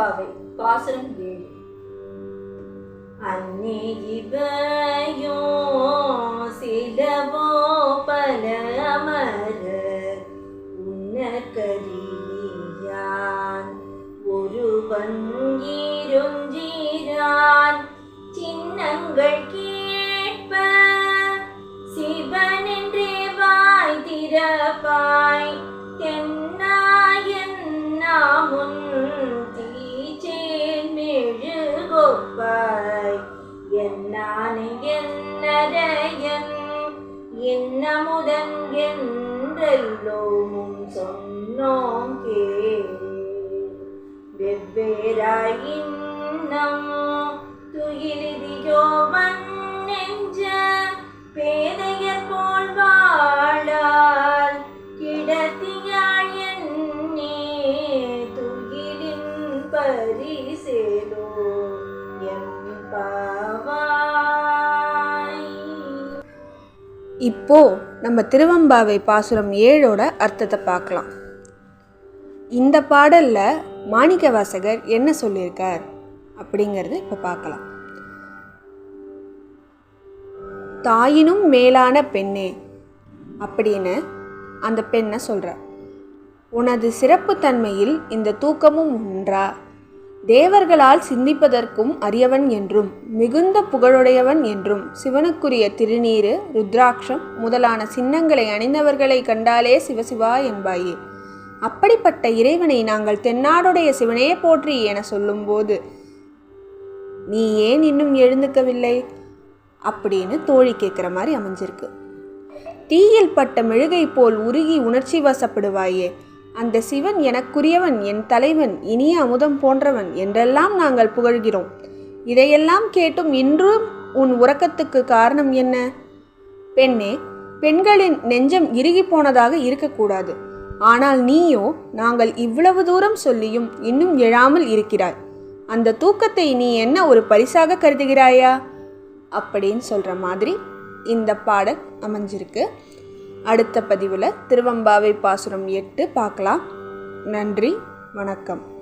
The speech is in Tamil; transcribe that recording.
பாவை பாசுரம் ஏழு. அன்னே இவையோ சிலவோ பல அமர உன்னக்கரியான் ஒருவன் இருஞ்சீரான் சின்னங்கள் கேட்ப சிவன் என்றே வாய் திறப்பாய். என்னானு என்னரையன் என்னமுதன் என்றெல்லோமும் சொன்னோம் கே வெவ்வேறாய் இன்னம் துயிலிதியோவன் நெஞ்ச பேதையர் போல் வாழால் கிடத்தியாள் என்னே துயிலின் பரிசேலோ என் இப்போ நம்ம திருவம்பாவை பாசுரம் ஏழோட அர்த்தத்தை பார்க்கலாம். இந்த பாடலில் மாணிக்க வாசகர் என்ன சொல்லியிருக்கார் அப்படிங்கிறது இப்போ பார்க்கலாம். தாயினும் மேலான பெண்ணே அப்படின்னு அந்த பெண்ணை சொல்கிறார் உனது சிறப்புத்தன்மையில் இந்த தூக்கமும் ஒன்றா தேவர்களால் சிந்திப்பதற்கும் அரியவன் என்றும் மிகுந்த புகழுடையவன் என்றும் சிவனுக்குரிய திருநீறு ருத்ராட்சம் முதலான சின்னங்களை அணிந்தவர்களை கண்டாலே சிவசிவா என்பாயே. அப்படிப்பட்ட இறைவனை நாங்கள் தென்னாடுடைய சிவனே போற்றி என சொல்லும்போது நீ ஏன் இன்னும் எழுந்துக்கவில்லை? அப்படின்னு தோழி கேட்குற மாதிரி அமைஞ்சிருக்கு. தீயில் பட்ட மெழுகை போல் உருகி உணர்ச்சி வசப்படுவாயே. அந்த சிவன் எனக்குரியவன் என் தலைவன் இனிய அமுதம் போன்றவன் என்றெல்லாம் நாங்கள் புகழ்கிறோம். இதையெல்லாம் கேட்டும் இன்றும் உன் உறக்கத்துக்கு காரணம் என்ன? பெண்ணே பெண்களின் நெஞ்சம் இறுகி போனதாக இருக்கக்கூடாது. ஆனால் நீயோ நாங்கள் இவ்வளவு தூரம் சொல்லியும் இன்னும் எழாமல் இருக்கிறாய். அந்த தூக்கத்தை நீ என்ன ஒரு பரிசாக கருதுகிறாயா? அப்படின்னு சொல்கிற மாதிரி இந்த பாடல் அமைஞ்சிருக்கு. அடுத்த பதிவில் திருவம்பாவை பாசுரம் எட்டு பார்க்கலாம். நன்றி வணக்கம்.